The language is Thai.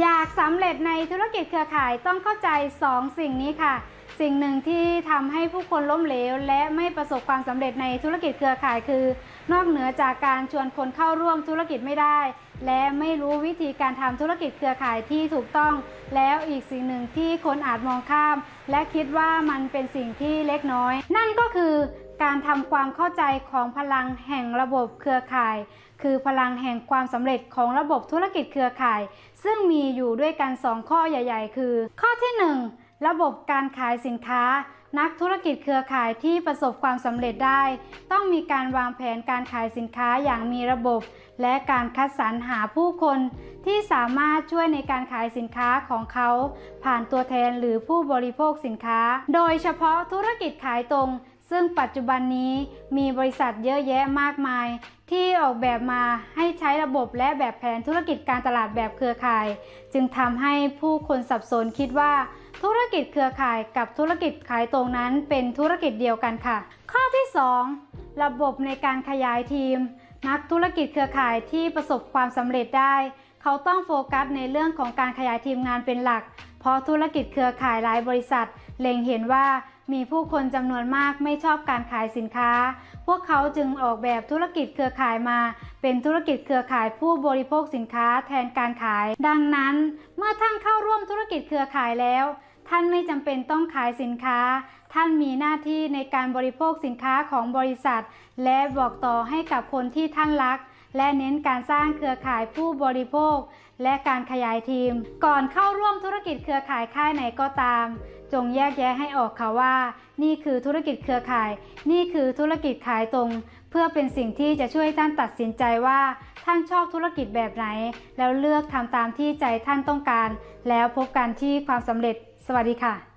อยากสำเร็จในธุรกิจเครือข่ายต้องเข้าใจ 2 สิ่งนี้ค่ะ สิ่งหนึ่งที่ทำให้ผู้คนล้มเหลว และไม่ประสบความสำเร็จในธุรกิจเครือข่ายคือ นอกเหนือจากการชวนคนเข้าร่วมธุรกิจไม่ได้ และไม่รู้วิธีการทำธุรกิจเครือข่ายที่ถูกต้อง แล้วอีกสิ่งหนึ่งที่คนอาจมองข้าม และคิดว่ามันเป็นสิ่งที่เล็กน้อย นั่นก็คือ การทำความเข้าใจของพลังแห่งระบบเครือข่าย คือพลังแห่งความสำเร็จของระบบธุรกิจเครือข่าย ซึ่งมีอยู่ด้วยกัน 2 ข้อใหญ่ ๆ คือ ข้อที่ 1 ระบบการขายสินค้า นักธุรกิจเครือข่ายที่ประสบความสำเร็จได้ ต้องมีการวางแผนการขายสินค้าอย่างมีระบบ และการคัดสรรหาผู้คน ที่สามารถช่วยในการขายสินค้าของเขา ผ่านตัวแทนหรือผู้บริโภคสินค้า โดยเฉพาะธุรกิจขายตรง ซึ่งปัจจุบันนี้มีบริษัทเยอะแยะมากมาย ที่ออกแบบมาให้ใช้ระบบและแบบแผนธุรกิจการตลาดแบบเครือข่าย จึงทำให้ผู้คนสับสนคิดว่า ธุรกิจเครือข่ายกับธุรกิจขายตรงนั้นเป็นธุรกิจเดียวกันค่ะ ข้อที่ 2 ระบบในการขยายทีม นักธุรกิจเครือข่ายที่ประสบความสำเร็จได้ เขาต้องโฟกัสในเรื่องของการขยายทีมงานเป็นหลัก เพราะธุรกิจเครือข่ายหลายบริษัท เล็งเห็นว่า มีผู้คนจำนวนมากไม่ชอบการขายสินค้า พวกเขาจึงออกแบบธุรกิจเครือข่ายมา เป็นธุรกิจเครือข่ายผู้บริโภคสินค้าแทนการขาย ดังนั้น เมื่อท่านเข้าร่วมธุรกิจเครือข่ายแล้ว ท่านไม่จำเป็นต้องขายสินค้า ท่านมีหน้าที่ในการบริโภคสินค้าของบริษัท และบอกต่อให้กับคนที่ท่านรัก และเน้นการสร้างเครือข่ายผู้บริโภค และการขยายทีม ก่อนเข้าร่วมธุรกิจเครือข่ายค่ายไหนก็ตาม จงแยกแยะให้ออกค่ะว่า นี่คือธุรกิจเครือข่าย นี่คือธุรกิจขายตรง เพื่อเป็นสิ่งที่จะช่วยท่านตัดสินใจว่าท่านชอบธุรกิจแบบไหน แล้วเลือกทำตามที่ใจท่านต้องการ แล้วพบกันที่ความสำเร็จ สวัสดีค่ะ